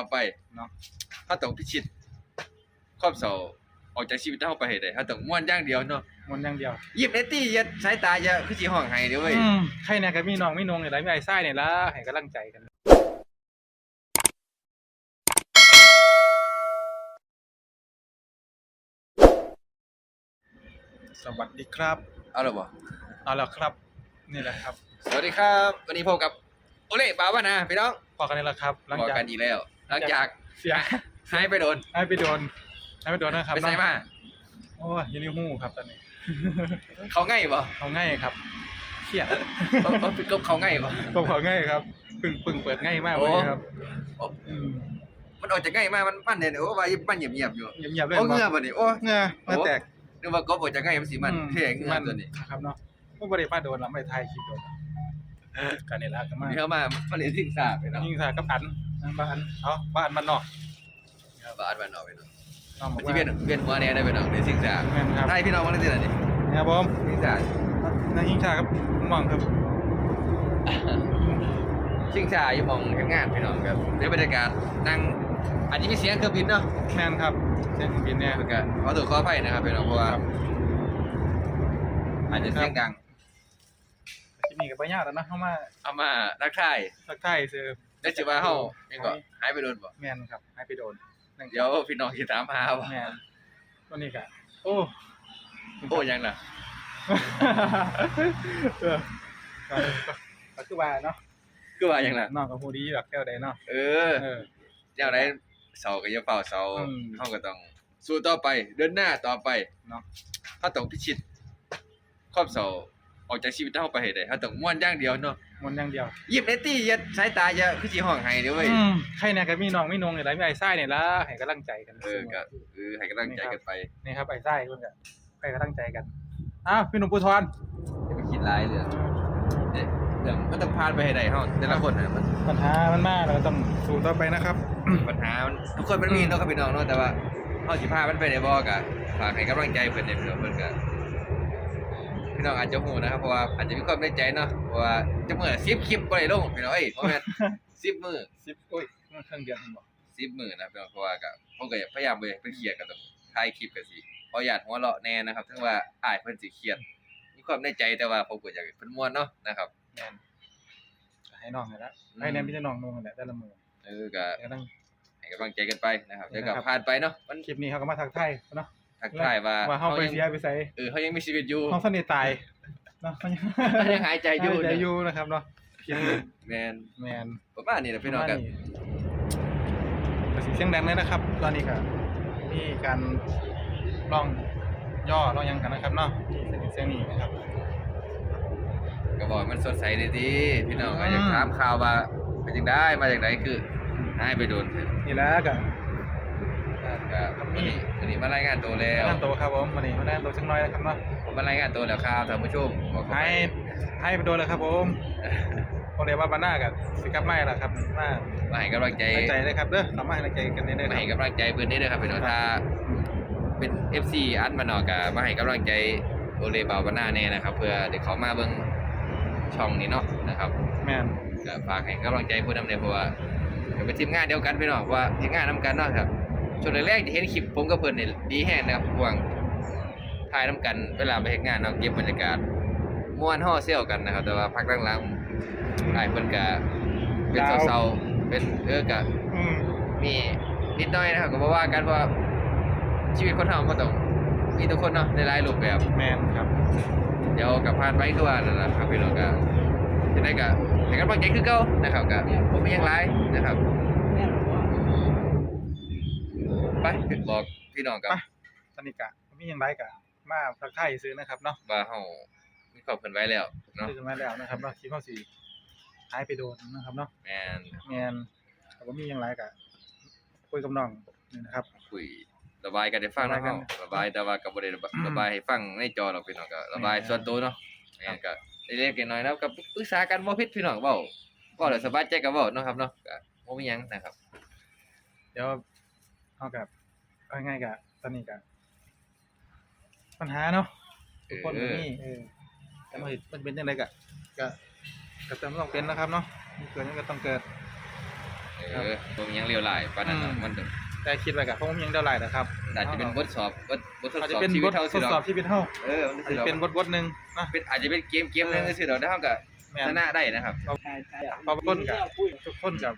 ต่อไปเนาะถ้าต้องพิชิตความเศร้าออกจากชีวิตเฮาไปให้ได้ถ้าต้องม่วนอย่างเดียวเนาะมันอย่างเดียวยิ้มในตี้อย่าสายตาอย่าคือสิห้องไห้เด้อเว้ยอืมใครเนี่ยก็มีน้องมีนงนี่แหละมีไอ้ไส้นี่ละให้กำลังใจกัน สวัสดีครับ เอาล่ะบ่เอาละครับ นี่แหละครับสวัสดีครับ วันนี้พบกับโอเล่บาวานะพี่น้องพอกันนี่แหละครับหลังบอกจากกันอีกแล้ว หลังจากเสียหายไปโดนให้ไปโดนให้ไปโดนนะครับไปใส่มาโอ้ยอยูนิฮู้ครับตอนนี้ เขาง่ายบ่เอาง่ายครับเครียดเขาเขาเป็นกบเขาง่ายบ่ก็พอง่ายครับปึ่งปึ่งเปิดง่ายมากโอ้เลยครับโอ้อืมมันออกจากง่ายมากมันมันเนี่ยโอ้ว่ามันเงียบๆอยู่เงียบๆเลยโอ้เงือบ่นี่โอ้เงือมาแตกนึกว่ากบออกจากง่ายมันสิมันอืเท่เงือตัวนี้ครับเนาะผู้บริมาโดนเราไม่ทายคลิปโดนกันนี่ละก็มามีเข้ามามันเลยสิ่งสาบไปเนาะยิ่งสากับอัน บ้านเอาบ้านมันนอกบ้านบ้านนอกไปเนาะน้องบมัอนกสิว่าเวียนเวียนหัวแน่ได้ไปเนาะในสิ่งสาบแม่นครับไทยพี่น้องมาเลยสิล่ะนี่ครับผมสิ่งสาบนายยิ่งชาครับมองครับชิงชาอยู่หมองเฮ็ดงานพี่น้องครับในบรรยากาศนั่งอาจจะมีเสียงเครื่องบินเนาะแม่นครับเส้นบินเนี่ยแล้วก็ขอตัวขออภัยนะครับพี่น้องเพราะว่าครับอาจจะเสียงดังคลิปนี้กับปัญญากแล้วนะเข้ามาเอามาทักทายทักทายซื้อ ได้สิว่าเฮายังก็หายไปโดนบ่แม่นครับให้ไปโดนนั่นเดี๋ยวพี่น้องสิถามหาว่าแม่นตัวนี้ก็โอ้โอ้ยังน่ะเออก็ก็คือว่าเนาะคือว่ายังน่ะน้องกับฮูดีแบบแก้วใดเนาะเออเออแนวไหนเสาก็อย่าเฝ้าเสาอืมเฮาก็ต้องสู้ต่อไป เดินหน้าต่อไปเนาะถ้าต้องพิชิตความเศร้า ออกจากชีวิตเฮาไปให้ได้ถ้าต้องม่วนอย่างเดียวเนาะมันอย่างเดียวยิ้มในตี้อย่าสายตาอย่าคือสิห้องไห้เด้อเว้ยอืมใครเนี่ยก็มีน้องมีนงนี่แหละมีไอ้ไส้นี่ละให้กำลังใจกันเออก็เออให้กำลังใจกันไปนี่ครับไอ้ไส้เพิ่นก็ให้กำลังใจกันอ้าวพี่หนุ่มปูทรอย่าไปคิดร้ายเลยเนี่ยเรื่องมันต้องผ่านไปให้ได้เฮาแต่ละคนน่ะมันปัญหามันมากเราก็ต้องสู้ต่อไปนะครับ ปัญหามันทุกคนมันมีเนาะครับพี่น้องเนาะแต่ว่าเฮาสิพามันไปได้บ่ก็ฝากให้กำลังใจเพิ่นได้พี่น้องเพิ่นก็พี่ น้องอาจจะฮู้นะครับเพราะว่าอาจจะมีความในใจเนาะเพราะว่าจะมื้อ10คลิปบ่ได้ลงพี่น้องเอ้ยบ่แม่น10มื้อสิบโอ้ยมันเครื่องเดือนผมบอก10มื้อนะพี่น้องเพราะว่าก็ผมก็พยายามไปไปเคลียร์กันต้องถ่ายคลิปก็สิขออนุญาตหัวเราะแน่นะครับถึงว่าอ้ายเพิ่นสิเครียดมีความในใจแต่ว่าผมก็อยากให้เพิ่นม่วนเนาะนะครับ แม่นก็ให้น้องให้ละให้แนมพี่จะน้องนงนั่นแหละแต่ละมือเออก็ก็ต้องให้กำลังใจกันไปนะครับเดี๋ยวก็นะครับผ่านไปเนาะมัน คลิปนี้เขาก็มาทักทายเนาะ ทักทายว่าว่าเฮาไปยังเสียไปใส่เออเขายังมีชีวิตอยู่ห้องสนิทตายเนาะเขายังเขายังหายใจอยู่หายใจอยู่นะครับเนาะคลิปนี้แมนแมนประมาณนี้นะพี่น้องกันกระสีเสียงดังเลยนะครับ ตอนนี้ก็มีการลองย่อลองหยังกันนะครับเนาะที่เสียงนี้นะครับก็บอกให้มันสดใสดีๆพี่น้องก็อืมอยากถามข่าวว่าเป็นจังได้มาจากไหนคือหายไปโดนนี่แหล้วก็ก็วั นนี้วันนี้มารายงานตัวแล้วนั่นโตครับผมวันนี้มาแนะนำตัวสักหน่อยนะครับเนาะผมมารายงานตัวแล้วครับท่านผู้ชมบอกเข้าให้ไปให้ไปโดนเลยครับผมผมเรียกว่าบาน่ากับสิกลับไม่ละครับมามาให้กำลังใจให้ใจเลยครับเด้อสามารถให้กำลังใจกันได้เลยมาให้กำลังใจเพื่อนนี้ด้วยครับพี่น้องถ้าเป็น FC อันมาหนอกก็มาให้กำลังใจโอเลบาบาน่าแน่นะครับ เพื่อเด็กเขามาเบิ่งช่องนี้เนาะนะครับแม่นก็ฝากให้กำลังใจผู้นำเนี่ยเพราะว่าก็เป็นทีมงานเดียวกันพี่น้องเพราะว่าทีมงานนำกันเนาะครับ ช่วงแรกๆที่เห็นคลิปผมกับเพิ่นนี่ดีแฮงนะครับห่วงถ่ายนำกันเวลาไปเฮ็ดงานเนาะเก็บบรรยากาศม่วนฮ้อเซี่ยวกันนะครับ แต่ว่าพักหลังๆอ้ายเพิ่นก็เป็นเศร้าๆเป็นเออก็อืมมีนิดหน่อยนะครับก็บ่ว่ากันเพราะว่าชีวิตคนเฮามันต้องมีทุกคนเนาะในหลายรูปแบบแม่นครับ เดี๋ยวกับผ่านไปคือว่านั่นแหละครับพี่น้องก็จะได้ก็ให้กำลังใจคือเก่านะครับก็ผมมีหยังหลายนะครับ ไปบอกพี่น้องกับไปตอนนี้กะมีหยังไรกะมาทักทายซื้อนะครับเนาะว่าเฮามีความเพิ่นไว้แล้วเนาะซื้อมาแล้วนะครับเนาะคลิปเฮาสิหายไปโดนนะครับเนาะแม่นแม่นแต่ว่ามีหยังไรกะคุยกับน้องนี่นะครับคุยระบายกันให้ฟังเนาะระบายกัเฮานระบายแต่ว่าก็บ่ได้ระบายระบายให้ฟังในจอหรอกพี่น้องก็ระบายแม่นส่วนตัวเนาะแม่นก็เล็กๆน้อยๆนะก็ปรึกษากันบ่ผิดพี่น้องเว้าก็แล้วสบายใจก็เว้าเนาะครับเนาะก็บ่มีหยังนะครับเดี๋ยว เอากับเอาง่ายๆกะตอนนี้กะปัญหาเนาะทุกคนก็มีเออแต่ว่ามันเป็นยังไงกะกะก็ต้องต้องเป็นนะครับเนาะมีเกิดมันก็ต้องเกิด เอเออผมยังเรียวหลายปานนั้นเนาะอืม มันแต่คิดไว้กับผมยังเดาไหลนะครับอาจจะเป็นบทสอบบทบททดอาจสจะอบเป็นชีบวิตทเท่าทสิดเราสอบชีวิตเท่าเออมันอาจสิจะเราเป็นบทบทหนึ่งนะเป็นอาจจะเป็นเกมเกมหนึงสิเราได้เฮาก็แม่ชน นะได้นะครับพอต้นกับทุกคนกับ